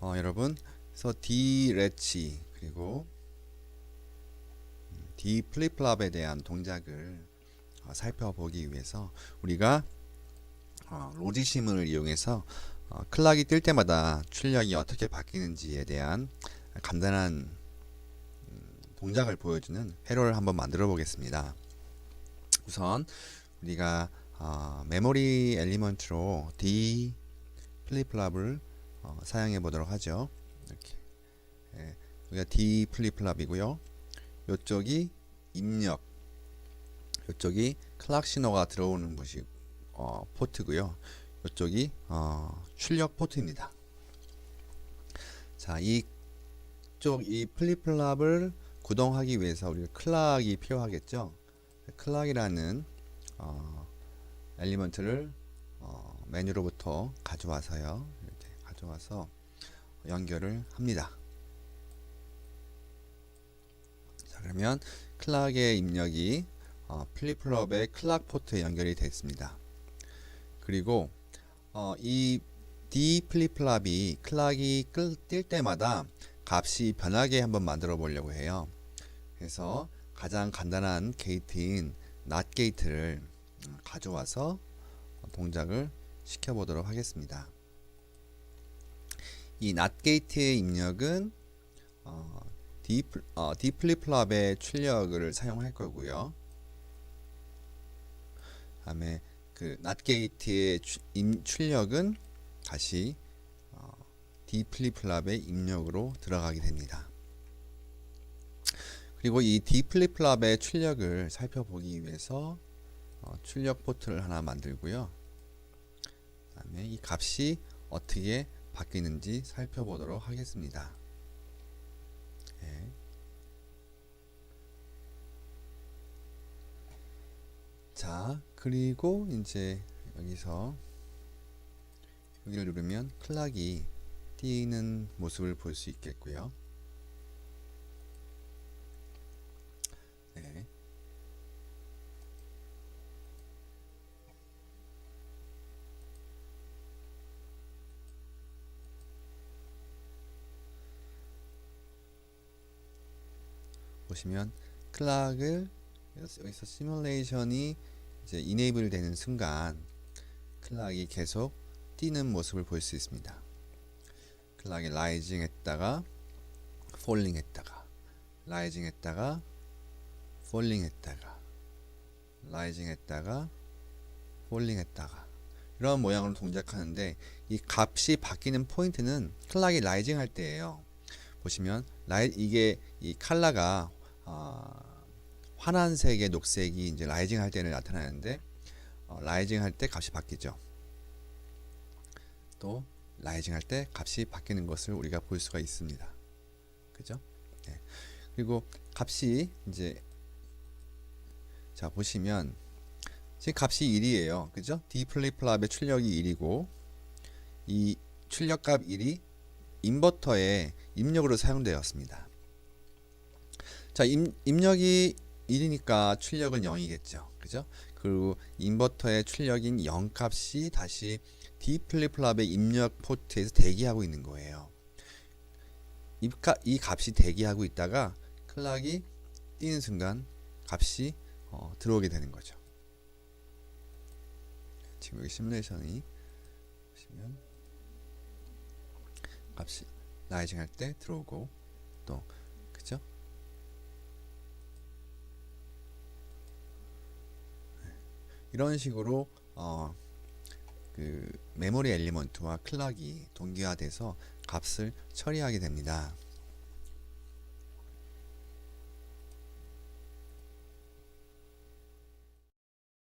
어, 여러분, 그래서 D 레치 그리고 음, D 플립플랍에 대한 동작을 어, 살펴보기 위해서 우리가 어, 로지심을 이용해서 어, 클락이 뜰 때마다 출력이 어떻게 바뀌는지에 대한 간단한 음, 동작을 보여주는 회로를 한번 만들어 보겠습니다. 우선 우리가 어, 메모리 엘리먼트로 D 플립플랍을 어, 사용해 보도록 하죠. 이렇게 예, 여기가 D 플립플랍이고요. 이쪽이 입력, 이쪽이 클락 신호가 들어오는 곳이 어, 포트고요. 이쪽이 어, 출력 포트입니다. 자, 이쪽 이 플립플랍을 구동하기 위해서 우리가 클락이 필요하겠죠. 클락이라는 어, 엘리먼트를 어, 메뉴로부터 가져와서요. 가져와서 연결을 합니다. 자, 그러면 클락의 입력이 어, 플립플럽의 클락 포트에 연결이 됐습니다. 그리고 어, 이 D 플립플랍이 클락이 끌, 뜰 때마다 값이 변하게 한번 만들어 보려고 해요. 그래서 가장 간단한 게이트인 not 게이트를 음, 가져와서 동작을 시켜보도록 하겠습니다. 이 not 게이트의 입력은 어, D, 플- 어, D 플립플랍의 출력을 사용할 거고요. 다음에 그 not 게이트의 추- 임- 출력은 다시 어, D 플립플랍의 입력으로 들어가게 됩니다. 그리고 이 D 플립플랍의 출력을 살펴보기 위해서 어, 출력 포트를 하나 만들고요. 그다음에 이 값이 어떻게 바뀌는지 살펴보도록 하겠습니다. 예. 자, 그리고 이제 여기서 여기를 누르면 클락이 띄는 모습을 볼 수 있겠고요. 네. 보시면 클락을 여기서 시뮬레이션이 이제 이네이블 되는 순간 클락이 계속 뛰는 모습을 볼 수 있습니다. 클락이 라이징 했다가 폴링 했다가 라이징 했다가 폴링 했다가 라이징 했다가 폴링 했다가 이런 모양으로 동작하는데 이 값이 바뀌는 포인트는 클락이 라이징 할 때예요. 보시면 라이 이게 이 칼라가 아, 환한색의 녹색이 이제 라이징 할 때는 나타나는데 어, 라이징 할 때 값이 바뀌죠. 또 라이징 할 때 값이 바뀌는 것을 우리가 볼 수가 있습니다. 그죠? 네. 그리고 값이 이제 자 보시면 지금 값이 1이에요. 그죠? D 플립플랍의 출력이 1이고 이 출력값 1이 인버터의 입력으로 사용되었습니다. 자, 입, 입력이 1이니까 출력은 0이겠죠. 그죠? 그리고 인버터의 출력인 0 값이 다시 D 플립플랍의 입력 포트에서 대기하고 있는 거예요. 이, 값, 이 값이 대기하고 있다가 클락이 뛰는 순간 값이 어, 들어오게 되는 거죠. 지금 여기 시뮬레이션이 보시면 값이 라이징 할 때 들어오고 또 그죠? 이런 식으로 어, 그 메모리 엘리먼트와 클락이 동기화돼서 값을 처리하게 됩니다.